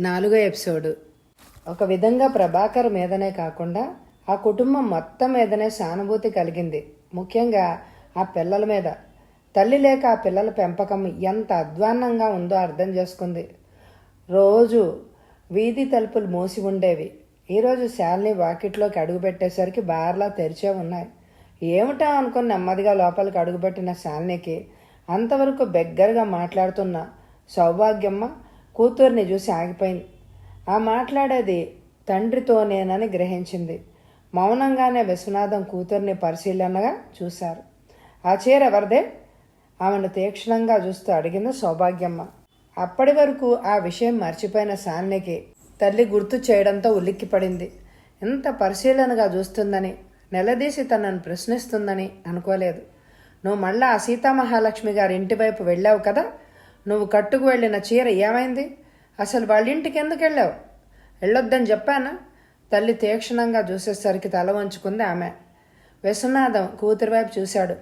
నాలుగో ఎపిసోడు. ఒక విధంగా ప్రభాకర్ మీదనే కాకుండా ఆ కుటుంబం మొత్తం మీదనే సానుభూతి కలిగింది. ముఖ్యంగా ఆ పిల్లల మీద. తల్లి లేక ఆ పిల్లల పెంపకం ఎంత అధ్వాన్నంగా ఉందో అర్థం చేసుకుంది. రోజు వీధి తలుపులు మూసి ఉండేవి. ఈరోజు శాలిని వాకిట్లోకి అడుగుపెట్టేసరికి బార్లా తెరిచే ఉన్నాయి. ఏమిటా అనుకుని నెమ్మదిగా లోపలికి అడుగుపెట్టిన శాలినికి అంతవరకు బెగ్గరగా మాట్లాడుతున్న సౌభాగ్యమ్మ కూతుర్ని చూసి ఆగిపోయింది. ఆ మాట్లాడేది తండ్రితోనేనని గ్రహించింది. మౌనంగానే విశ్వనాథం కూతుర్ని పరిశీలనగా చూశారు. ఆ చీర ఎవరిదే? ఆమెను తీక్షణంగా చూస్తూ అడిగింది సౌభాగ్యమ్మ. అప్పటి వరకు ఆ విషయం మర్చిపోయిన సాన్నికి తల్లి గుర్తు చేయడంతో ఉలిక్కిపడింది. ఎంత పరిశీలనగా చూస్తుందని నిలదీసి తనను ప్రశ్నిస్తుందని అనుకోలేదు. నువ్వు మళ్ళా ఆ సీతామహాలక్ష్మి గారి ఇంటి వైపు వెళ్ళావు కదా నువ్వు కట్టుకు వెళ్ళిన చీర ఏమైంది? అసలు వాళ్ళ ఇంటికి ఎందుకు వెళ్ళావు? వెళ్ళొద్దని చెప్పానా? తల్లి తీక్షణంగా చూసేసరికి తల వంచుకుంది ఆమె. విశ్వనాథం కూతురి వైపు చూశాడు.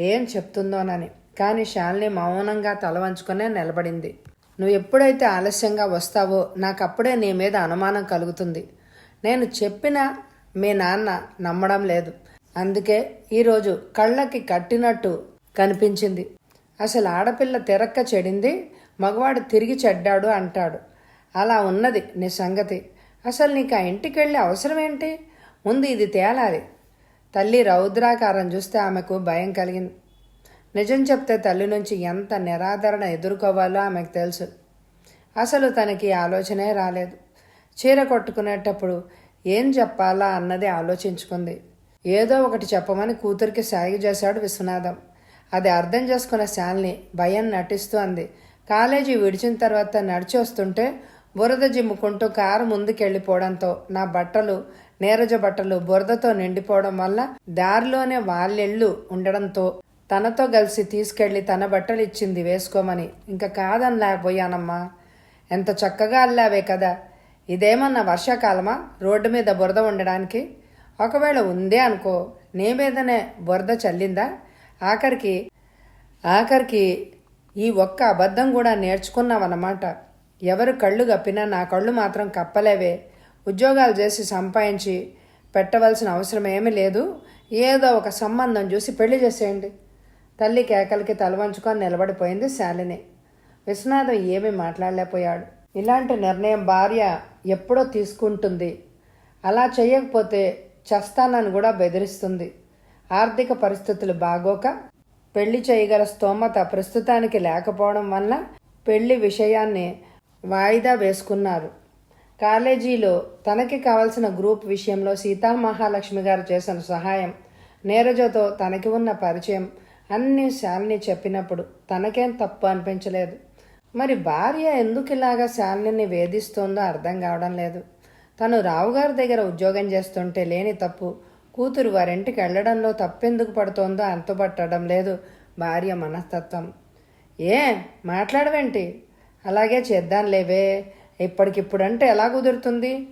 ఏం చెప్తుందోనని. కానీ శాలిని మౌనంగా తల వంచుకునే నిలబడింది. నువ్వు ఎప్పుడైతే ఆలస్యంగా వస్తావో నాకు అప్పుడే నీ మీద అనుమానం కలుగుతుంది. నేను చెప్పినా మీ నాన్న నమ్మడం లేదు. అందుకే ఈరోజు కళ్ళకి కట్టినట్టు కనిపించింది. అసలు ఆడపిల్ల తిరక్క చెడింది మగవాడు తిరిగి చెడ్డాడు అంటాడు. అలా ఉన్నది నీ సంగతి. అసలు నీకు ఆ ఇంటికి వెళ్ళే అవసరం ఏంటి ముందు ఇది తేలాలి. తల్లి రౌద్రాకారం చూస్తే ఆమెకు భయం కలిగింది. నిజం చెప్తే తల్లి నుంచి ఎంత నిరాదరణ ఎదుర్కోవాలో ఆమెకు తెలుసు. అసలు తనకి ఆలోచనే రాలేదు. చీర కొట్టుకునేటప్పుడు ఏం చెప్పాలా అన్నది ఆలోచించుకుంది. ఏదో ఒకటి చెప్పమని కూతురికి సాగి చేశాడు విశ్వనాథం. అది అర్థం చేసుకున్న శాలిని భయం నటిస్తూ అంది. కాలేజీ విడిచిన తర్వాత నడిచి వస్తుంటే బురద జిమ్ముకుంటూ కారు ముందుకెళ్ళిపోవడంతో నా బట్టలు నీరజ బట్టలు బురదతో నిండిపోవడం వల్ల దారిలోనే వాళ్ళెళ్ళు ఉండడంతో తనతో కలిసి తీసుకెళ్ళి తన బట్టలు ఇచ్చింది వేసుకోమని ఇంకా కాదనలేకపోయానమ్మా. ఎంత చక్కగా అల్లావే కదా. ఇదేమన్నా వర్షాకాలమా? రోడ్డు మీద బురద ఉండడానికి? ఒకవేళ ఉందే అనుకో నీ మీదనే బురద చల్లిందా? ఆఖరికి ఆఖరికి ఈ ఒక్క అబద్ధం కూడా నేర్చుకున్నావన్నమాట. ఎవరు కళ్ళు కప్పినా నా కళ్ళు మాత్రం కప్పలేవే. ఉద్యోగాలు చేసి సంపాదించి పెట్టవలసిన అవసరం ఏమీ లేదు. ఏదో ఒక సంబంధం చూసి పెళ్ళి చేసేయండి. తల్లి కేకలకి తలవంచుకొని నిలబడిపోయింది శాలిని. విశ్వనాథం ఏమీ మాట్లాడలేకపోయాడు. ఇలాంటి నిర్ణయం భార్య ఎప్పుడో తీసుకుంటుంది. అలా చేయకపోతే చస్తానని కూడా బెదిరిస్తుంది. ఆర్థిక పరిస్థితులు బాగోక పెళ్ళి చేయగల స్తోమత ప్రస్తుతానికి లేకపోవడం వల్ల పెళ్ళి విషయాన్ని వాయిదా వేసుకున్నారు. కాలేజీలో తనకి కావలసిన గ్రూప్ విషయంలో సీతామహాలక్ష్మి గారు చేసిన సహాయం నీరజతో తనకి ఉన్న పరిచయం అన్ని శాలిని చెప్పినప్పుడు తనకేం తప్పు అనిపించలేదు. మరి భార్య ఎందుకు ఇలాగా శాలిని వేధిస్తోందో అర్థం కావడం లేదు. తను రావుగారి దగ్గర ఉద్యోగం చేస్తుంటే లేని తప్పు కూతురు వారింటికి వెళ్ళడంలో తప్పెందుకు పడుతోందో అంతుపట్టడం లేదు భార్య మనస్తత్వం. ఏ మాట్లాడవేంటి? అలాగే చేద్దాం లేవే ఇప్పటికిప్పుడంటే ఎలా కుదురుతుంది?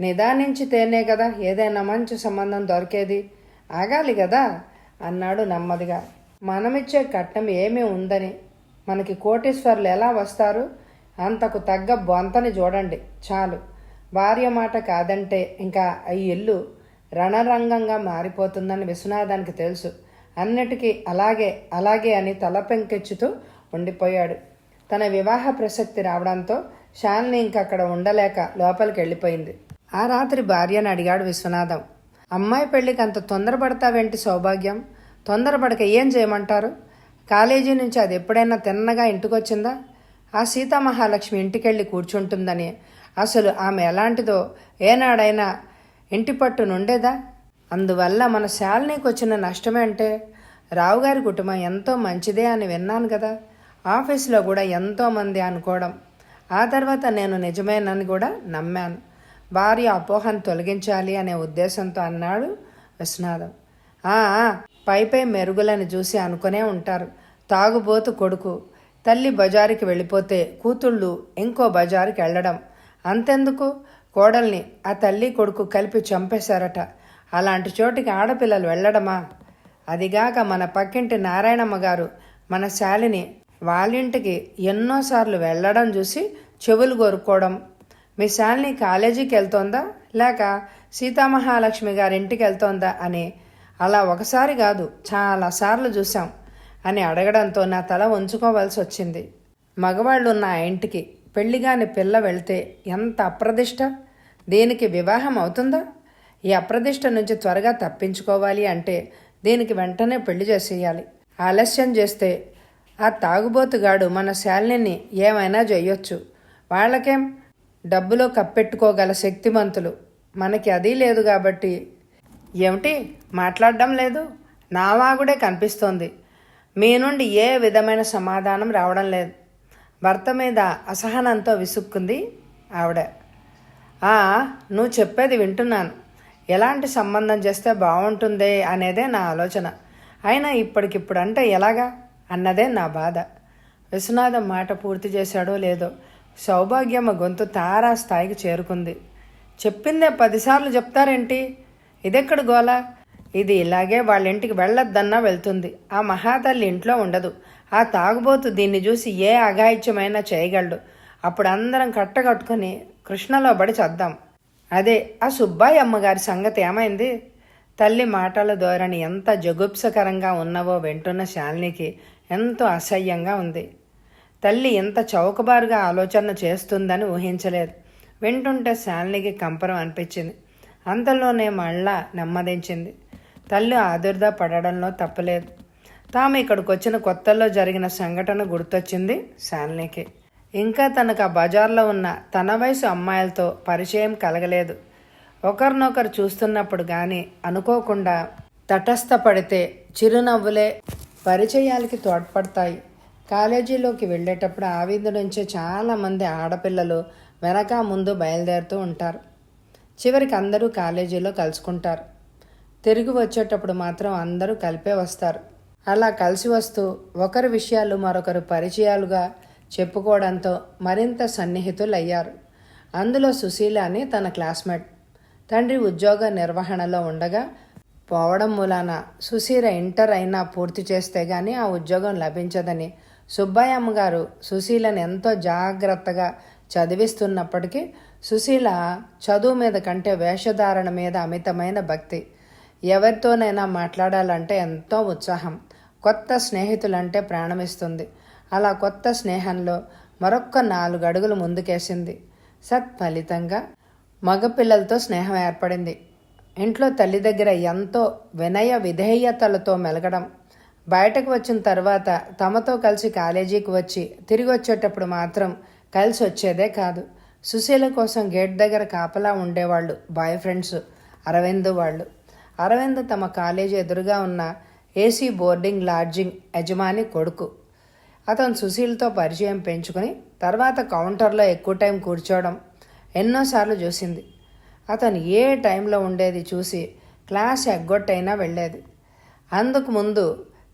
నిదానించితేనే కదా ఏదైనా మంచి సంబంధం దొరికేది. ఆగాలి కదా అన్నాడు నెమ్మదిగా. మనమిచ్చే కట్నం ఏమీ ఉందని. మనకి కోటీశ్వర్లు ఎలా వస్తారు? అంతకు తగ్గ బొంతని చూడండి చాలు. భార్య మాట కాదంటే ఇంకా ఈ ఇల్లు రణరంగంగా మారిపోతుందని విశ్వనాథానికి తెలుసు. అన్నిటికీ అలాగే అలాగే అని తల పెంకెచ్చుతూ ఉండిపోయాడు. తన వివాహ ప్రసక్తి రావడంతో శాలిని ఇంకక్కడ ఉండలేక లోపలికి వెళ్ళిపోయింది. ఆ రాత్రి భార్యను అడిగాడు విశ్వనాథం. అమ్మాయి పెళ్ళికి అంత తొందరపడతావేంటి సౌభాగ్యం? తొందరపడక ఏం చేయమంటారు? కాలేజీ నుంచి అది ఎప్పుడైనా తిన్నగా ఇంటికొచ్చిందా? ఆ సీతామహాలక్ష్మి ఇంటికెళ్ళి కూర్చుంటుందని. అసలు ఆమె ఎలాంటిదో? ఏనాడైనా ఇంటి పట్టు నుండేదా? అందువల్ల మన శాలినికి వచ్చిన నష్టమే అంటే రావుగారి కుటుంబం ఎంతో మంచిదే అని విన్నాను కదా. ఆఫీసులో కూడా ఎంతోమంది అనుకోవడం. ఆ తర్వాత నేను నిజమేనని కూడా నమ్మాను. భార్య అపోహను తొలగించాలి అనే ఉద్దేశంతో అన్నాడు విశ్వనాథం. పైపై మెరుగులను పై పై మెరుగులని చూసి అనుకునే ఉంటారు. తాగుబోతు కొడుకు. తల్లి బజారుకి వెళ్ళిపోతే కూతుళ్ళు ఇంకో బజారుకి వెళ్ళడం. అంతెందుకు? కోడల్ని ఆ తల్లి కొడుకు కలిపి చంపేశారట. అలాంటి చోటికి ఆడపిల్లలు వెళ్ళడమా? అదిగాక మన పక్కింటి నారాయణమ్మ గారు మన శాలిని వాళ్ళింటికి ఎన్నోసార్లు వెళ్ళడం చూసి చెవులు కోరుకోవడం మీ శాలిని కాలేజీకి వెళ్తోందా? లేక సీతామహాలక్ష్మి గారింటికి వెళ్తోందా అని అలా ఒకసారి కాదు చాలాసార్లు చూశాం అని అడగడంతో నా తల ఉంచుకోవాల్సి వచ్చింది. మగవాళ్ళు ఉన్న ఆ ఇంటికి పెళ్ళిగాని పిల్ల వెళ్తే ఎంత అప్రదిష్ట? దీనికి వివాహం అవుతుందా? ఈ అప్రదిష్ట నుంచి త్వరగా తప్పించుకోవాలి అంటే దీనికి వెంటనే పెళ్ళి చేసేయాలి. ఆలస్యం చేస్తే ఆ తాగుబోతుగాడు మన శాలిని ఏమైనా చేయొచ్చు వాళ్ళకేం? డబ్బులో కప్పెట్టుకోగల శక్తిమంతులు. మనకి అది లేదు కాబట్టి. ఏమిటి? మాట్లాడడం లేదు? నావాగుడే కనిపిస్తోంది. మీ నుండి ఏ విధమైన సమాధానం రావడం లేదు. భర్త మీద అసహనంతో విసుక్కుంది ఆవిడ. "ఆ, నువ్వు చెప్పేది వింటున్నాను. ఎలాంటి సంబంధం చేస్తే బాగుంటుంది అనేదే నా ఆలోచన. అయినా ఇప్పటికిప్పుడు అంటే ఎలాగా? అన్నదే నా బాధ. విశ్వనాథం మాట పూర్తి చేశాడో లేదో సౌభాగ్యమ్మ గొంతు తారా స్థాయికి చేరుకుంది. చెప్పిందే పదిసార్లు చెప్తారేంటి? ఇదెక్కడ గోల? ఇది ఇలాగే వాళ్ళ ఇంటికి వెళ్ళొద్దన్నా వెళ్తుంది. ఆ మహాతల్లి ఇంట్లో ఉండదు. ఆ తాగుబోతు దీన్ని చూసి ఏ అఘాయిత్యమైనా చేయగలడు. అప్పుడు అందరం కట్టకట్టుకుని కృష్ణలో పడి చద్దాం. అదే ఆ సుబ్బాయి అమ్మగారి సంగతి ఏమైంది? తల్లి మాటల ధోరణి ఎంత జగుప్సకరంగా ఉన్నవో వింటున్న శాలినికి ఎంతో అసహ్యంగా ఉంది. తల్లి ఇంత చౌకబారుగా ఆలోచన చేస్తుందని ఊహించలేదు. వింటుంటే శాలినికి కంపరం అనిపించింది. అంతలోనే మళ్ళా నెమ్మదించింది. తల్లి ఆదుర్దా పడడంలో తప్పలేదు. తాము ఇక్కడికి వచ్చిన కొత్తల్లో జరిగిన సంఘటన గుర్తొచ్చింది శాలినికి. ఇంకా తనకు ఆ బజార్లో ఉన్న తన వయసు అమ్మాయిలతో పరిచయం కలగలేదు. ఒకరినొకరు చూస్తున్నప్పుడు కానీ అనుకోకుండా తటస్థపడితే చిరునవ్వులే పరిచయాలకి తోడ్పడతాయి. కాలేజీలోకి వెళ్ళేటప్పుడు ఆ వీధి నుంచే చాలామంది ఆడపిల్లలు వెనక ముందు బయలుదేరుతూ ఉంటారు. చివరికి అందరూ కాలేజీలో కలుసుకుంటారు. తిరిగి వచ్చేటప్పుడు మాత్రం అందరూ కలిపే వస్తారు. అలా కలిసి వస్తూ ఒకరి విషయాలు మరొకరు పరిచయాలుగా చెప్పుకోవడంతో మరింత సన్నిహితులయ్యారు. అందులో సుశీల అని తన క్లాస్మేట్. తండ్రి ఉద్యోగ నిర్వహణలో ఉండగా పోవడం మూలాన సుశీల ఇంటర్ అయినా పూర్తి చేస్తే గానీ ఆ ఉద్యోగం లభించదని సుబ్బయ్యమ్మ గారు సుశీలను ఎంతో జాగ్రత్తగా చదివిస్తున్నప్పటికీ సుశీల చదువు మీద కంటే వేషధారణ మీద అమితమైన భక్తి. ఎవరితోనైనా మాట్లాడాలంటే ఎంతో ఉత్సాహం. కొత్త స్నేహితులంటే ప్రాణమిస్తుంది. అలా కొత్త స్నేహంలో మరొక్క నాలుగు అడుగులు ముందుకేసింది. సత్ఫలితంగా మగపిల్లలతో స్నేహం ఏర్పడింది. ఇంట్లో తల్లి దగ్గర ఎంతో వినయ విధేయతలతో మెలగడం బయటకు వచ్చిన తర్వాత తమతో కలిసి కాలేజీకి వచ్చి తిరిగి వచ్చేటప్పుడు మాత్రం కలిసి వచ్చేదే కాదు. సుశీల కోసం గేట్ దగ్గర కాపలా ఉండేవాళ్ళు బాయ్ ఫ్రెండ్స్ అరవింద్ వాళ్ళు. అరవింద్ తమ కాలేజీ ఎదురుగా ఉన్న ఏసీ బోర్డింగ్ లాడ్జింగ్ యజమాని కొడుకు. అతను సుశీల్తో పరిచయం పెంచుకుని తర్వాత కౌంటర్లో ఎక్కువ టైం కూర్చోవడం ఎన్నోసార్లు చూసింది. అతను ఏ టైంలో ఉండేది చూసి క్లాస్ ఎగ్గొట్టైనా వెళ్ళేది. అందుకు ముందు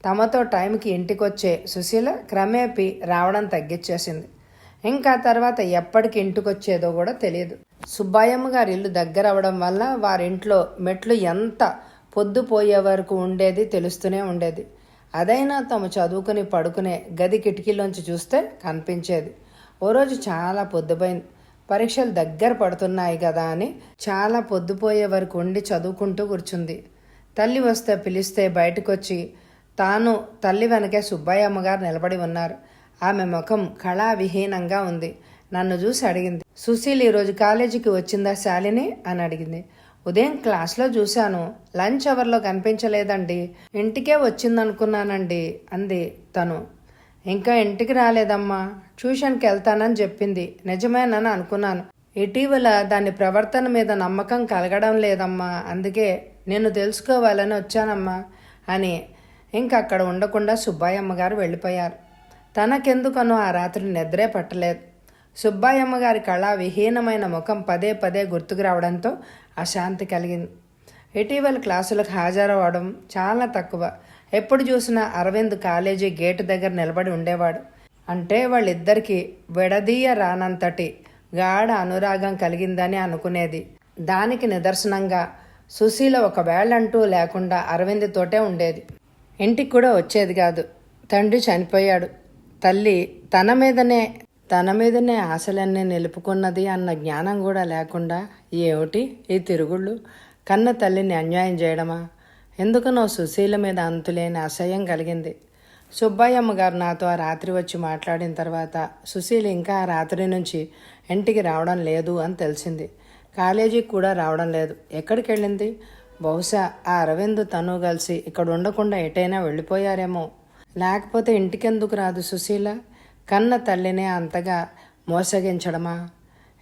తమతో టైంకి ఇంటికొచ్చే సుశీల క్రమేపీ రావడం తగ్గించేసింది ఇంకా తర్వాత ఎప్పటికి ఇంటికొచ్చేదో కూడా తెలియదు. సుబ్బాయమ్మ గారి ఇల్లు దగ్గర అవడం వల్ల వారింట్లో మెట్లు ఎంత పొద్దుపోయే వరకు ఉండేది తెలుస్తూనే ఉండేది. అదైనా తాము చదువుకుని పడుకునే గది కిటికీలోంచి చూస్తే కనిపించేది. ఓ రోజు చాలా పొద్దుపోయింది. పరీక్షలు దగ్గర పడుతున్నాయి కదా అని చాలా పొద్దుపోయే వరకు ఉండి చదువుకుంటూ కూర్చుంది. తల్లి వస్తే పిలిస్తే బయటకొచ్చి తాను తల్లి వెనకే సుబ్బయ్య అమ్మగారు నిలబడి ఉన్నారు. ఆమె ముఖం కళావిహీనంగా ఉంది. నన్ను చూసి అడిగింది సుశీల్ ఈరోజు కాలేజీకి వచ్చిందా శాలిని? అని అడిగింది. ఉదయం క్లాస్లో చూశాను. లంచ్ అవర్లో కనిపించలేదండి. ఇంటికే వచ్చిందనుకున్నానండి అంది తను. ఇంకా ఇంటికి రాలేదమ్మా. ట్యూషన్కి వెళ్తానని చెప్పింది. నిజమేనని అనుకున్నాను. ఇటీవల దాని ప్రవర్తన మీద నమ్మకం కలగడం లేదమ్మా. అందుకే నేను తెలుసుకోవాలని వచ్చానమ్మా అని ఇంకా అక్కడ ఉండకుండా సుబ్బాయమ్మ గారు వెళ్ళిపోయారు. తనకెందుకనో ఆ రాత్రి నిద్రే పట్టలేదు. సుబ్బాయమ్మ గారి కళా విహీనమైన ముఖం పదే పదే గుర్తుకు రావడంతో అశాంతి కలిగింది. ఇటీవల క్లాసులకు హాజరవడం చాలా తక్కువ. ఎప్పుడు చూసినా అరవింద్ కాలేజీ గేటు దగ్గర నిలబడి ఉండేవాడు. అంటే వాళ్ళిద్దరికీ విడదీయ రానంతటి గాఢ అనురాగం కలిగిందని అనుకునేది. దానికి నిదర్శనంగా సుశీల ఒకవేళంటూ లేకుండా అరవింద్ తోటే ఉండేది. ఇంటికి కూడా వచ్చేది కాదు. తండ్రి చనిపోయాడు. తల్లి తన మీదనే తన మీదనే ఆశలన్నీ నిలుపుకున్నది అన్న జ్ఞానం కూడా లేకుండా ఏమిటి ఈ తిరుగుళ్ళు? కన్న తల్లిని అన్యాయం చేయడమా? ఎందుకనో సుశీల మీద అంతులేని అసహ్యం కలిగింది? సుబ్బయ్యమ్మ గారు నాతో ఆ రాత్రి వచ్చి మాట్లాడిన తర్వాత సుశీల ఇంకా ఆ రాత్రి నుంచి ఇంటికి రావడం లేదు అని తెలిసింది. కాలేజీకి కూడా రావడం లేదు. ఎక్కడికి వెళ్ళింది? బహుశా ఆ అరవింద్ తను కలిసి ఇక్కడ ఉండకుండా ఎటైనా వెళ్ళిపోయారేమో. లేకపోతే ఇంటికెందుకు రాదు సుశీల? కన్న తల్లినే అంతగా మోసగించడమా?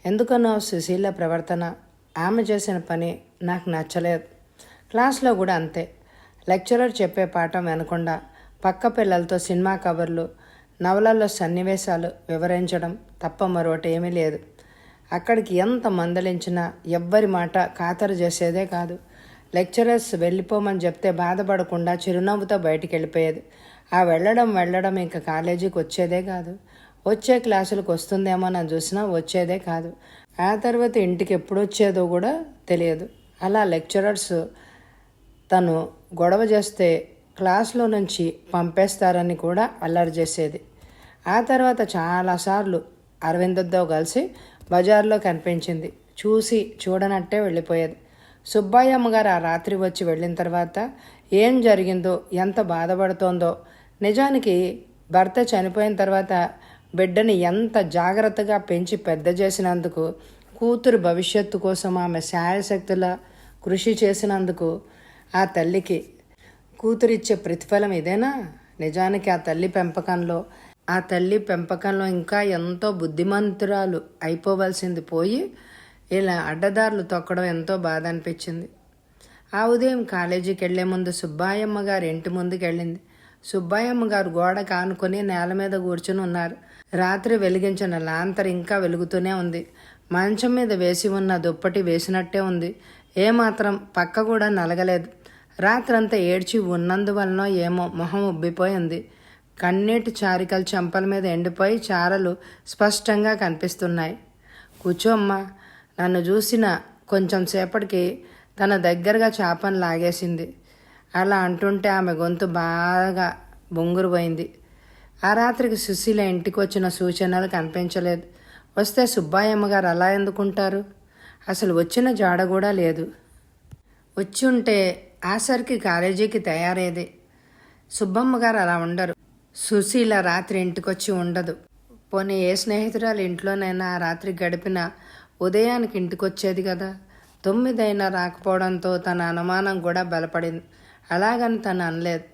ఎందుకనో సుశీల ప్రవర్తన. ఆమె చేసిన పని నాకు నచ్చలేదు. క్లాస్లో కూడా అంతే. లెక్చరర్ చెప్పే పాఠం వినకుండా పక్క పిల్లలతో సినిమా కవర్లు నవలల్లో సన్నివేశాలు వివరించడం తప్ప మరొకటి ఏమీ లేదు. అక్కడికి ఎంత మందలించినా ఎవ్వరి మాట ఖాతరు చేసేదే కాదు. లెక్చరర్స్ వెళ్ళిపోమని చెప్తే బాధపడకుండా చిరునవ్వుతో బయటికి వెళ్ళిపోయేది. ఆ వెళ్ళడం వెళ్ళడం ఇంకా కాలేజీకి వచ్చేదే కాదు. వచ్చే క్లాసులకు వస్తుందేమో అని చూసినా వచ్చేదే కాదు. ఆ తర్వాత ఇంటికి ఎప్పుడు వచ్చేదో కూడా తెలియదు. అలా లెక్చరర్స్ తను గొడవ చేస్తే క్లాస్లో నుంచి పంపేస్తారని కూడా అల్లరి చేసేది. ఆ తర్వాత చాలాసార్లు అరవిందతో కలిసి బజార్లో కనిపించింది. చూసి చూడనట్టే వెళ్ళిపోయేది. సుబ్బయ్యమ్మ గారు ఆ రాత్రి వచ్చి వెళ్ళిన తర్వాత ఏం జరిగిందో ఎంత బాధపడుతోందో నిజానికి భర్త చనిపోయిన తర్వాత బిడ్డని ఎంత జాగ్రత్తగా పెంచి పెద్ద చేసినందుకు కూతురు భవిష్యత్తు కోసం ఆమె శాయశక్తుల కృషి చేసినందుకు ఆ తల్లికి కూతురిచ్చే ప్రతిఫలం ఇదేనా? నిజానికి ఆ తల్లి పెంపకంలో ఆ తల్లి పెంపకంలో ఇంకా ఎంతో బుద్ధిమంతురాలు అయిపోవలసింది పోయి ఇలా అడ్డదారులు తొక్కడం ఎంతో బాధ అనిపించింది. ఆ ఉదయం కాలేజీకి వెళ్ళే ముందు సుబ్బాయమ్మ గారి ఇంటి ముందుకు వెళ్ళింది సుబ్బాయమ్మ గారు గోడ కానుకొని నేల మీద కూర్చుని ఉన్నారు. రాత్రి వెలిగించిన లాంతర్ ఇంకా వెలుగుతూనే ఉంది. మంచం మీద వేసి ఉన్న దుప్పటి వేసినట్టే ఉంది. ఏమాత్రం పక్క కూడా నలగలేదు. రాత్రంతా ఏడ్చి ఉన్నందువలనో ఏమో మొహం ఉబ్బిపోయింది కన్నీటి చారికలు చెంపల మీద ఎండిపోయి చారలు స్పష్టంగా కనిపిస్తున్నాయి. కూర్చోమ్మ నన్ను చూసిన కొంచెం సేపటికి తన దగ్గరగా చేపను లాగేసింది. అలా అంటుంటే ఆమె గొంతు బాగా బొంగురు పోయింది ఆ రాత్రికి సుశీల ఇంటికి వచ్చిన సూచనలు కనిపించలేదు. వస్తే సుబ్బాయమ్మ గారు అలా ఎందుకుంటారు? అసలు వచ్చిన జాడ కూడా లేదు. వచ్చి ఉంటే ఆసరికి కాలేజీకి తయారేది. సుబ్బమ్మ గారు అలా ఉండరు. సుశీల రాత్రి ఇంటికొచ్చి ఉండదు. పోనీ ఏ స్నేహితురాలు ఇంట్లోనైనా ఆ రాత్రి గడిపిన ఉదయానికి ఇంటికొచ్చేది కదా? తొమ్మిదైనా రాకపోవడంతో తన అనుమానం కూడా బలపడింది. అలాగని తను అనలేదు.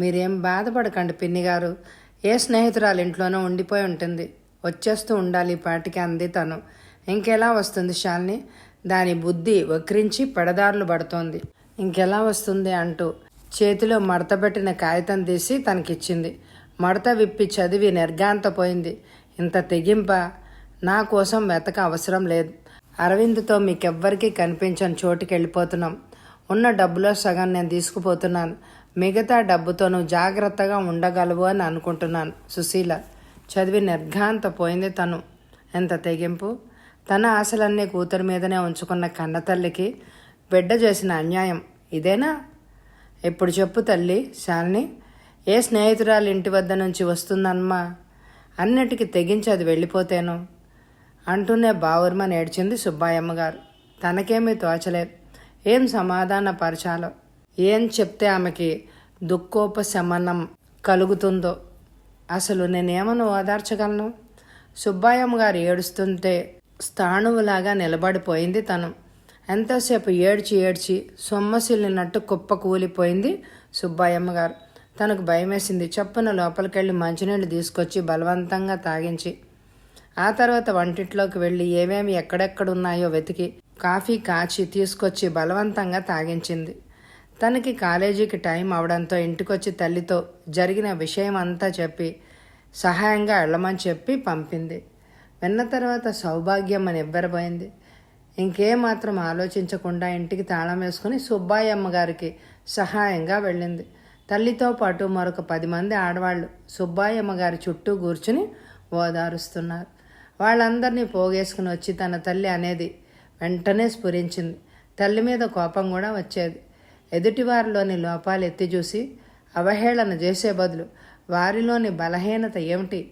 మీరేం బాధపడకండి పిన్ని గారు. ఏ స్నేహితురాలు ఇంట్లోనో ఉండిపోయి ఉంటుంది. వచ్చేస్తూ ఉండాలి ఈ పాటికి అంది తను. ఇంకెలా వస్తుంది శాలిని? దాని బుద్ధి వక్రించి పెడదారులు పడుతోంది. ఇంకెలా వస్తుంది అంటూ చేతిలో మడతపెట్టిన కాగితం తీసి తనకిచ్చింది. మడత విప్పి చదివి నిర్గాంతపోయింది ఇంత తెగింప నా కోసం వెతక అవసరం లేదు. అరవింద్తో మీకెవ్వరికీ కనిపించని చోటుకి వెళ్ళిపోతున్నాం ఉన్న డబ్బులో సగం నేను తీసుకుపోతున్నాను. మిగతా డబ్బుతో నువ్వు జాగ్రత్తగా ఉండగలవు అని అనుకుంటున్నాను. సుశీల చదివి నిర్ఘాంత పోయింది తను. ఎంత తెగింపు? తన ఆశలన్నీ కూతురు మీదనే ఉంచుకున్న కన్నతల్లికి బిడ్డ చేసిన అన్యాయం. ఇదేనా? ఇప్పుడు చెప్పు తల్లి శాలిని ఏ స్నేహితురాలు ఇంటి వద్ద నుంచి వస్తుందమ్మా? అన్నిటికీ తెగించి అది వెళ్ళిపోతేను? అంటూనే బావుర్మని ఏడ్చింది సుబ్బాయమ్మ గారు తనకేమీ తోచలేదు. ఏం సమాధానపరచాలో ఏం చెప్తే ఆమెకి దుఃఖోపశమనం కలుగుతుందో? అసలు నేనేమను ఓదార్చగలను? సుబ్బాయమ్మ గారు ఏడుస్తుంటే స్థాణువులాగా నిలబడిపోయింది తను. ఎంతసేపు ఏడ్చి ఏడ్చి సొమ్మసిల్లినట్టు కుప్ప కూలిపోయింది సుబ్బాయమ్మ గారు. తనకు భయమేసింది చప్పున లోపలికెళ్ళి మంచినీళ్ళు తీసుకొచ్చి బలవంతంగా తాగించి. ఆ తర్వాత వంటింట్లోకి వెళ్ళి ఏమేమి ఎక్కడెక్కడున్నాయో వెతికి కాఫీ కాచి తీసుకొచ్చి బలవంతంగా తాగించింది. తనకి కాలేజీకి టైం అవడంతో ఇంటికొచ్చి తల్లితో జరిగిన విషయం అంతా చెప్పి సహాయంగా వెళ్ళమని చెప్పి పంపింది. విన్న తర్వాత సౌభాగ్యం అని ఎవ్వరపోయింది. ఇంకేమాత్రం ఆలోచించకుండా ఇంటికి తాళం వేసుకుని సుబ్బాయమ్మ గారికి సహాయంగా వెళ్ళింది. తల్లితో పాటు మరొక పది మంది ఆడవాళ్ళు సుబ్బాయమ్మ గారి చుట్టూ కూర్చుని ఓదారుస్తున్నారు. వాళ్ళందరినీ పోగేసుకుని వచ్చి తన తల్లి అనేది వెంటనే స్ఫురించింది. తల్లి మీద కోపం కూడా వచ్చేది. ఎదుటివారిలోని లోపాలు ఎత్తి చూసి అవహేళన చేసే బదులు వారిలోని బలహీనత ఏమిటి?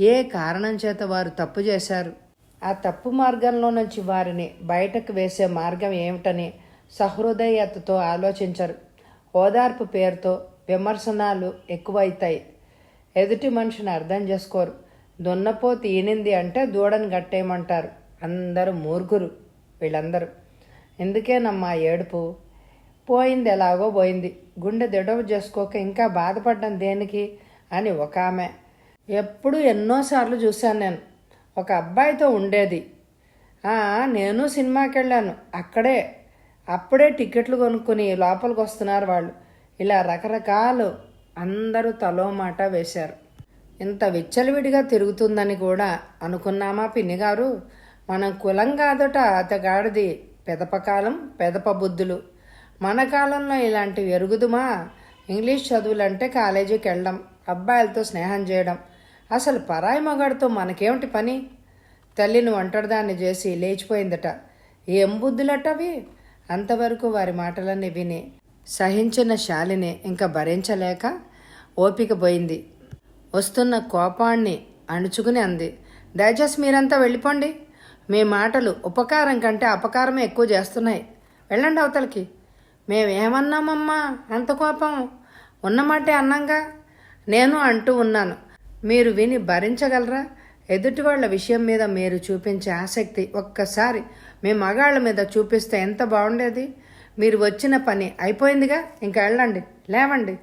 ఏ కారణం చేత వారు తప్పు చేశారు? ఆ తప్పు మార్గంలో నుంచి వారిని బయటకు వేసే మార్గం ఏమిటని సహృదయతతో ఆలోచించరు. ఓదార్పు పేరుతో విమర్శనాలు ఎక్కువైతాయి. ఎదుటి మనిషిని అర్థం చేసుకోరు. దున్నపోతు ఈనింది అంటే దూడని గట్టేయమంటారు. అందరూ మూర్ఖురు వీళ్ళందరూ. ఎందుకేనమ్మా ఏడుపు? పోయింది ఎలాగో పోయింది. గుండె దిడవ చేసుకోక ఇంకా బాధపడ్డం దేనికి? అని ఒక ఆమె. ఎప్పుడు ఎన్నోసార్లు చూశాను నేను. ఒక అబ్బాయితో ఉండేది. నేను సినిమాకి వెళ్ళాను అక్కడే. అప్పుడే టికెట్లు కొనుక్కొని లోపలికి వస్తున్నారు వాళ్ళు. ఇలా రకరకాలు అందరూ తలో మాట వేశారు. ఇంత విచ్చలవిడిగా తిరుగుతుందని కూడా అనుకున్నామా పిన్ని గారు మనం కులం కాదట అతగాడిది పెదపకాలం పెదప బుద్ధులు మన కాలంలో ఇలాంటివి ఎరుగుదుమా? ఇంగ్లీష్ చదువులంటే కాలేజీకి వెళ్ళడం అబ్బాయిలతో స్నేహం చేయడం. అసలు పరాయి మగాడితో మనకేమిటి పని? తల్లిని ఒంటరిదాన్ని చేసి లేచిపోయిందట. ఏం బుద్ధులటవి? అంతవరకు వారి మాటలన్నీ విని సహించిన శాలిని ఇంకా భరించలేక ఓపిక పోయింది. వస్తున్న కోపాన్ని అణుచుకుని అంది. దయచేసి మీరంతా వెళ్ళిపోండి. మీ మాటలు ఉపకారం కంటే అపకారమే ఎక్కువ చేస్తున్నాయి. వెళ్ళండి అవతలకి. మేమేమన్నామమ్మా? ఎంత కోపం? ఉన్నమాటే అన్నంగా? నేను అంటూ ఉన్నాను. మీరు విని భరించగలరా? ఎదుటి వాళ్ళ విషయం మీద మీరు చూపించే ఆసక్తి ఒక్కసారి మీ మగాళ్ళ మీద చూపిస్తే ఎంత బాగుండేది? మీరు వచ్చిన పని అయిపోయిందిగా? ఇంకా వెళ్ళండి. లేవండి.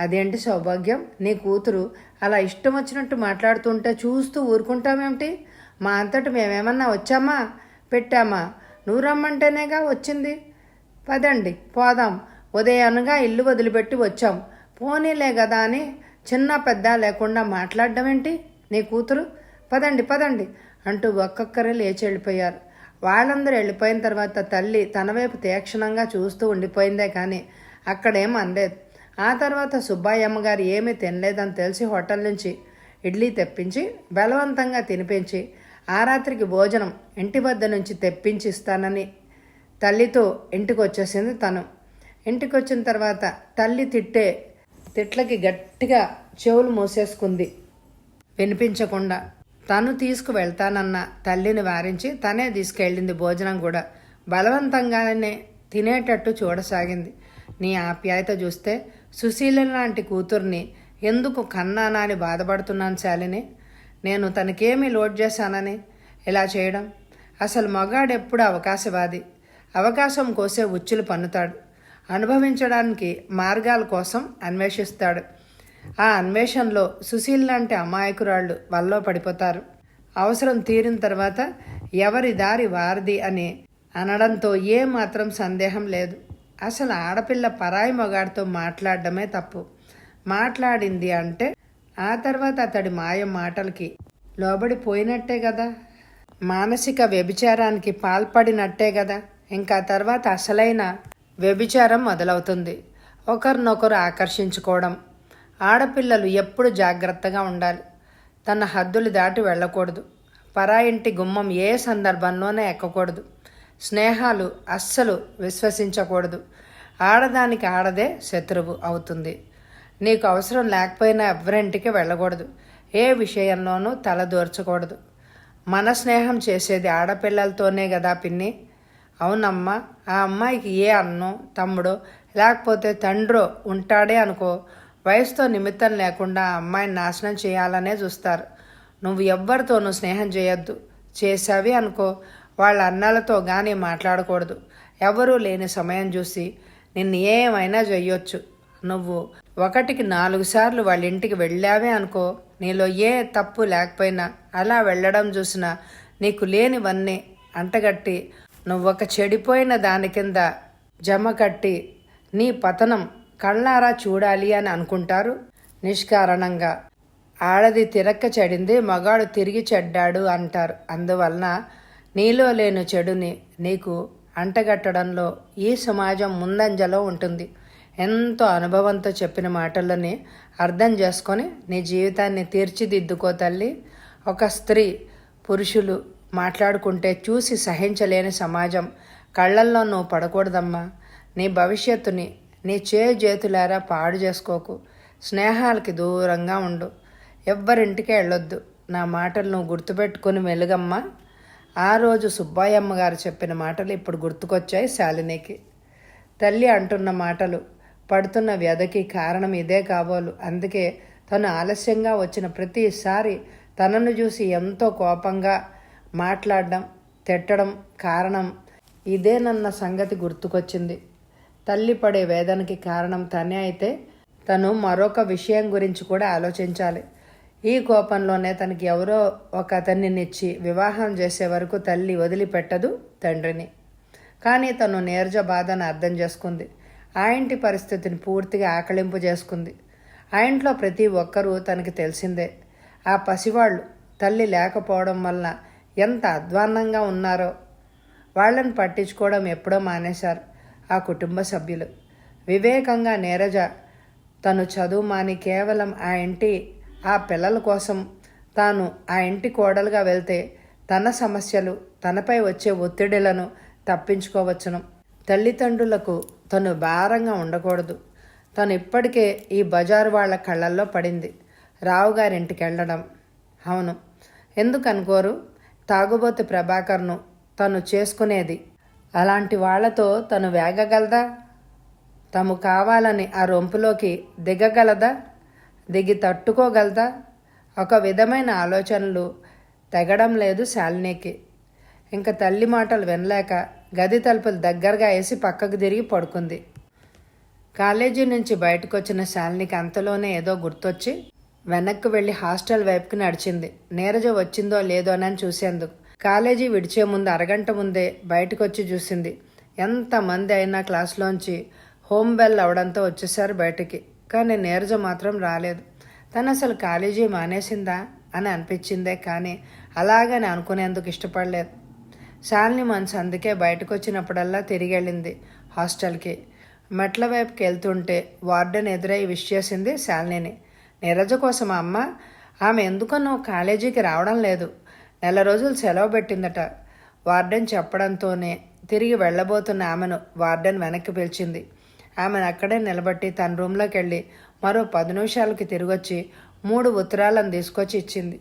అదేంటి సౌభాగ్యం? నీ కూతురు అలా ఇష్టం వచ్చినట్టు మాట్లాడుతుంటే చూస్తూ ఊరుకుంటామేమిటి? మా అంతటి మేమేమన్నా వచ్చామా? పెట్టామా? నువ్వు రమ్మంటేనేగా వచ్చింది. పదండి పోదాం. ఉదయానుగా ఇల్లు వదిలిపెట్టి వచ్చాం. పోనీలే కదా అని చిన్న పెద్ద లేకుండా మాట్లాడడం ఏంటి నీ కూతురు? పదండి పదండి అంటూ ఒక్కొక్కరే లేచి వెళ్ళిపోయారు. వాళ్ళందరూ వెళ్ళిపోయిన తర్వాత తల్లి తన వైపు తీక్షణంగా చూస్తూ ఉండిపోయిందే కానీ అక్కడేం అనలేదు. ఆ తర్వాత సుబ్బాయమ్మ గారు ఏమీ తినలేదని తెలిసి హోటల్ నుంచి ఇడ్లీ తెప్పించి బలవంతంగా తినిపించి ఆ రాత్రికి భోజనం ఇంటి వద్ద నుంచి తెప్పించి ఇస్తానని తల్లితో ఇంటికి వచ్చేసింది తను. ఇంటికి వచ్చిన తర్వాత తల్లి తిట్టే తిట్లకి గట్టిగా చెవులు మూసేసుకుంది. వినిపించకుండా తను తీసుకు వెళ్తానన్న తల్లిని వారించి తనే తీసుకెళ్ళింది భోజనం కూడా. బలవంతంగానే తినేటట్టు చూడసాగింది. నీ ఆప్యాయత చూస్తే సుశీల లాంటి కూతుర్ని ఎందుకు కన్నానా అని బాధపడుతున్నాను శాలిని? నేను తనకేమీ లోడ్ చేశానని? ఇలా చేయడం? అసలు మగాడెప్పుడు అవకాశవాది? అవకాశం కోసే ఉచ్చులు పన్నుతాడు. అనుభవించడానికి మార్గాల కోసం అన్వేషిస్తాడు. ఆ అన్వేషణలో సుశీల్ లాంటి అమాయకురాళ్ళు వల్లో పడిపోతారు. అవసరం తీరిన తర్వాత ఎవరి దారి వారిది అని అనడంతో ఏ మాత్రం సందేహం లేదు. అసలు ఆడపిల్ల పరాయి మగాడితో మాట్లాడడమే తప్పు. మాట్లాడింది అంటే ఆ తర్వాత అతడి మాయ మాటలకి లోబడిపోయినట్టే కదా మానసిక వ్యభిచారానికి పాల్పడినట్టే కదా ఇంకా తర్వాత అసలైన వ్యభిచారం మొదలవుతుంది. ఒకరినొకరు ఆకర్షించుకోవడం. ఆడపిల్లలు ఎప్పుడు జాగ్రత్తగా ఉండాలి. తన హద్దులు దాటి వెళ్ళకూడదు. పరాయింటి గుమ్మం ఏ సందర్భంలోనే ఎక్కకూడదు. స్నేహాలు అస్సలు విశ్వసించకూడదు. ఆడదానికి ఆడదే శత్రువు అవుతుంది. నీకు అవసరం లేకపోయినా ఎవరింటికి వెళ్ళకూడదు. ఏ విషయంలోనూ తలదూర్చకూడదు మన స్నేహం చేసేది ఆడపిల్లలతోనే కదా పిన్ని? అవునమ్మా ఆ అమ్మాయికి ఏ అన్నో తమ్ముడో లేకపోతే తండ్రో ఉంటాడే అనుకో వయసుతో నిమిత్తం లేకుండా ఆ అమ్మాయిని నాశనం చేయాలనే చూస్తారు. నువ్వు ఎవ్వరితోనూ స్నేహం చేయొద్దు. చేసావి అనుకో వాళ్ళ అన్నలతో కానీ మాట్లాడకూడదు. ఎవరూ లేని సమయం చూసి నిన్ను ఏమైనా చెయ్యొచ్చు నువ్వు ఒకటికి నాలుగు సార్లు వాళ్ళ ఇంటికి వెళ్ళావే అనుకో నీలో ఏ తప్పు లేకపోయినా అలా వెళ్ళడం చూసినా నీకు లేనివన్నీ అంటగట్టి నువ్వొక చెడిపోయిన దాని కింద జమ కట్టి నీ పతనం కళ్ళారా చూడాలి అని అనుకుంటారు? నిష్కారణంగా ఆడది తిరక్క చెడింది మగాడు తిరిగి చెడ్డాడు అంటారు. అందువలన నీలో లేని చెడుని నీకు అంటగట్టడంలో ఈ సమాజం ముందంజలో ఉంటుంది. ఎంతో అనుభవంతో చెప్పిన మాటలని అర్థం చేసుకొని నీ జీవితాన్ని తీర్చిదిద్దుకో తల్లి. ఒక స్త్రీ పురుషులు మాట్లాడుకుంటే చూసి సహించలేని సమాజం. కళ్ళల్లో నువ్వు పడకూడదమ్మా. నీ భవిష్యత్తుని నీ చేతులారా పాడు చేసుకోకు. స్నేహాలకి దూరంగా ఉండు. ఎవ్వరింటికే వెళ్ళొద్దు. నా మాటలు నువ్వు గుర్తుపెట్టుకుని మెలుగమ్మా. ఆ రోజు సుబ్బాయమ్మ గారు చెప్పిన మాటలు ఇప్పుడు గుర్తుకొచ్చాయి శాలినికి. తల్లి అంటున్న మాటలు పడుతున్న వ్యధకి కారణం ఇదే కాబోలు. అందుకే తను ఆలస్యంగా వచ్చిన ప్రతిసారి తనను చూసి ఎంతో కోపంగా మాట్లాడడం తిట్టడం కారణం ఇదేనన్న సంగతి గుర్తుకొచ్చింది. తల్లి పడే వేదనకి కారణం తనే అయితే తను మరొక విషయం గురించి కూడా ఆలోచించాలి. ఈ కోపంలోనే తనకి ఎవరో ఒక అతన్నినిచ్చి వివాహం చేసే వరకు తల్లి వదిలిపెట్టదు తండ్రిని. కానీ తను నేర్జ బాధను అర్థం చేసుకుంది. ఆ ఇంటి పరిస్థితిని పూర్తిగా ఆకలింపు చేసుకుంది. ఆ ఇంట్లో ప్రతి ఒక్కరూ తనకి తెలిసిందే. ఆ పసివాళ్ళు తల్లి లేకపోవడం వలన ఎంత అధ్వాన్నంగా ఉన్నారో. వాళ్ళని పట్టించుకోవడం ఎప్పుడో మానేశారు ఆ కుటుంబ సభ్యులు. వివేకంగా నీరజ తను చదువు మాని కేవలం ఆ ఇంటి ఆ పిల్లల కోసం తాను ఆ ఇంటి కోడలుగా వెళ్తే తన సమస్యలు తనపై వచ్చే ఒత్తిడిలను తప్పించుకోవచ్చును. తల్లిదండ్రులకు తను భారంగా ఉండకూడదు. తను ఇప్పటికే ఈ బజారు వాళ్ళ కళ్ళల్లో పడింది. రావుగారింటికి వెళ్ళడం అవును. ఎందుకనుకోరు? తాగుబోతు ప్రభాకర్ను తను చేసుకునేది. అలాంటి వాళ్ళతో తను వేగగలదా? తము కావాలని ఆ రొంపులోకి దిగగలదా? దిగి తట్టుకోగలదా? ఒక విధమైన ఆలోచనలు తెగడం లేదు శాలినికి. ఇంకా తల్లి మాటలు వినలేక గది తలుపులు దగ్గరగా వేసి పక్కకు తిరిగి పడుకుంది. కాలేజీ నుంచి బయటకు వచ్చిన శాలినికి అంతలోనే ఏదో గుర్తొచ్చి వెనక్కు వెళ్ళి హాస్టల్ వైపుకి నడిచింది. నీరజ వచ్చిందో లేదో అని చూసేందుకు. కాలేజీ విడిచే ముందు అరగంట ముందే బయటకు వచ్చి చూసింది ఎంతమంది అయినా క్లాస్లోంచి హోమ్ బెల్ అవడంతో వచ్చేసారు బయటికి. కానీ నీరజ మాత్రం రాలేదు. తను అసలు కాలేజీ మానేసిందా అని అనిపించిందే కానీ అలాగని అనుకునేందుకు ఇష్టపడలేదు. శాలిని మనసు అందుకే బయటకు వచ్చినప్పుడల్లా తిరిగి వెళ్ళింది హాస్టల్కి. మెట్ల వైపుకి వెళ్తుంటే వార్డెన్ ఎదురై విష్ చేసింది శాలినిని. నీరజ కోసం అమ్మ ఆమె ఎందుకనో కాలేజీకి రావడం లేదు. నెల రోజులు సెలవు పెట్టిందట. వార్డెన్ చెప్పడంతోనే తిరిగి వెళ్ళబోతున్న ఆమెను వార్డెన్ వెనక్కి పిలిచింది. ఆమెను అక్కడే నిలబట్టి తన రూమ్లోకి వెళ్ళి మరో పది నిమిషాలకి తిరిగొచ్చి మూడు ఉత్తరాలను తీసుకొచ్చి ఇచ్చింది.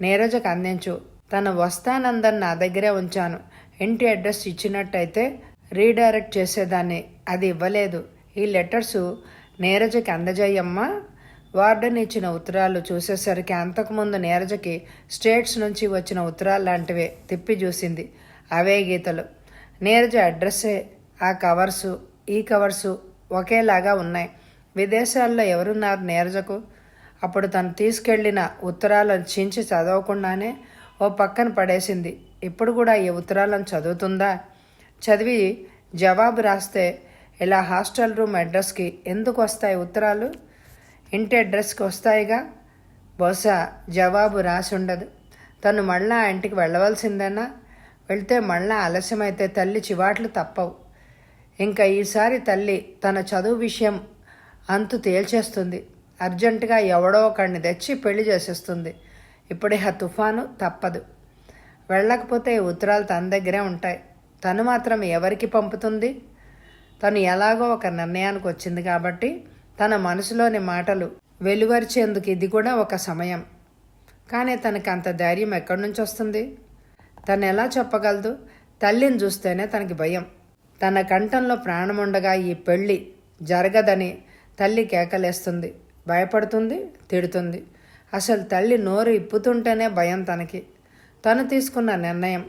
నీరజకు అందించు. తను వస్తానందని నా దగ్గరే ఉంచాను. ఇంటి అడ్రస్ ఇచ్చినట్టయితే రీడైరెక్ట్ చేసేదాన్ని. అది ఇవ్వలేదు. ఈ లెటర్స్ నీరజకి అందజేయమ్మా. వార్డెన్ ఇచ్చిన ఉత్తరాలు చూసేసరికి అంతకుముందు నీరజకి స్టేట్స్ నుంచి వచ్చిన ఉత్తరాలు లాంటివే తిప్పి చూసింది. అవే గీతలు. నీరజ అడ్రస్సే ఆ కవర్సు ఈ కవర్సు ఒకేలాగా ఉన్నాయి. విదేశాల్లో ఎవరున్నారు నీరజకు? అప్పుడు తను తీసుకెళ్ళిన ఉత్తరాలను చించి చదవకుండానే ఓ పక్కన పడేసింది. ఇప్పుడు కూడా ఈ ఉత్తరాలను చదువుతుందా? చదివి జవాబు రాస్తే ఇలా హాస్టల్ రూమ్ అడ్రస్కి ఎందుకు వస్తాయి ఉత్తరాలు? ఇంటి అడ్రస్కి వస్తాయిగా? బహుశా జవాబు రాసి ఉండదు తను మళ్ళా ఆ ఇంటికి వెళ్ళవలసిందేనా? వెళ్తే మళ్ళా ఆలస్యమైతే తల్లి చివాట్లు తప్పవు. ఇంకా ఈసారి తల్లి తన చదువు విషయం అంతు తేల్చేస్తుంది. అర్జెంటుగా ఎవడో ఒకడిని తెచ్చి పెళ్ళి చేసేస్తుంది. ఇప్పుడే ఆ తుఫాను తప్పదు. వెళ్ళకపోతే ఈ ఉత్తరాలు తన దగ్గరే ఉంటాయి. తను మాత్రం ఎవరికి పంపుతుంది? తను ఎలాగో ఒక నిర్ణయానికి వచ్చింది కాబట్టి తన మనసులోని మాటలు వెలువరిచేందుకు ఇది కూడా ఒక సమయం. కానీ తనకు అంత ధైర్యం ఎక్కడి నుంచి వస్తుంది? తను ఎలా చెప్పగలదు? తల్లిని చూస్తేనే తనకి భయం. తన కంఠంలో ప్రాణముండగా ఈ పెళ్ళి జరగదని తల్లి కేకలేస్తుంది. భయపడుతుంది తిడుతుంది. అసలు తల్లి నోరు ఇప్పుతుంటేనే భయం తనకి. తను తీసుకున్న నిర్ణయం.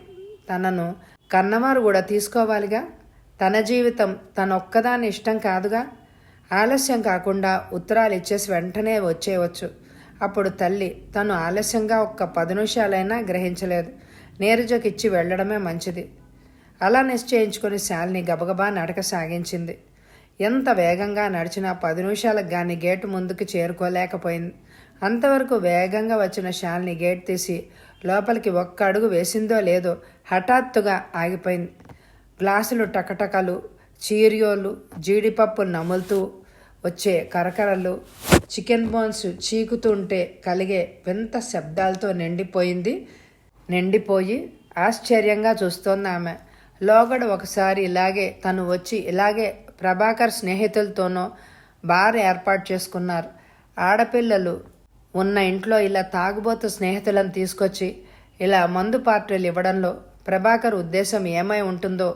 తనను కన్నవారు కూడా తీసుకోవాలిగా? తన జీవితం తన ఇష్టం కాదుగా? ఆలస్యం కాకుండా ఉత్తరాలు ఇచ్చేసి వెంటనే వచ్చేయవచ్చు అప్పుడు తల్లి తను ఆలస్యంగా ఒక్క పది నిమిషాలైనా గ్రహించలేదు. నీరజకిచ్చి వెళ్ళడమే మంచిది. అలా నిశ్చయించుకుని శాలిని గబగబా నడక సాగించింది. ఎంత వేగంగా నడిచినా పది నిమిషాలకు కానీ గేటు ముందుకు చేరుకోలేకపోయింది. అంతవరకు వేగంగా వచ్చిన శాలిని గేట్ తీసి లోపలికి ఒక్క అడుగు వేసిందో లేదో హఠాత్తుగా ఆగిపోయింది. గ్లాసులు టకటకలు చీరియోలు జీడిపప్పు నములుతూ వచ్చే కరకరలు చికెన్ బోన్స్ చీకుతుంటే కలిగే వింత శబ్దాలతో నిండిపోయింది. నిండిపోయి ఆశ్చర్యంగా చూస్తోంది ఆమె. లోగడ ఒకసారి ఇలాగే తను వచ్చి ఇలాగే ప్రభాకర్ స్నేహితులతోనో బార్ ఏర్పాటు చేసుకున్నారు. ఆడపిల్లలు ఉన్న ఇంట్లో ఇలా తాగుబోతు స్నేహితులను తీసుకొచ్చి ఇలా మందు పార్టీలు ఇవ్వడంలో ప్రభాకర్ ఉద్దేశం ఏమై ఉంటుందో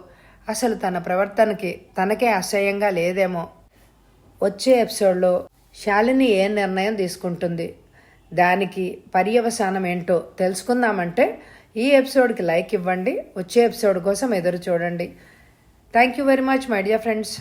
అసలు తన ప్రవర్తనకి తనకే అసహ్యంగా లేదేమో. వచ్చే ఎపిసోడ్లో శాలిని ఏ నిర్ణయం తీసుకుంటుంది? దానికి పర్యవసానం ఏంటో తెలుసుకుందామంటే ఈ ఎపిసోడ్కి లైక్ ఇవ్వండి వచ్చే ఎపిసోడ్ కోసం ఎదురు చూడండి. Thank you very much my dear friends.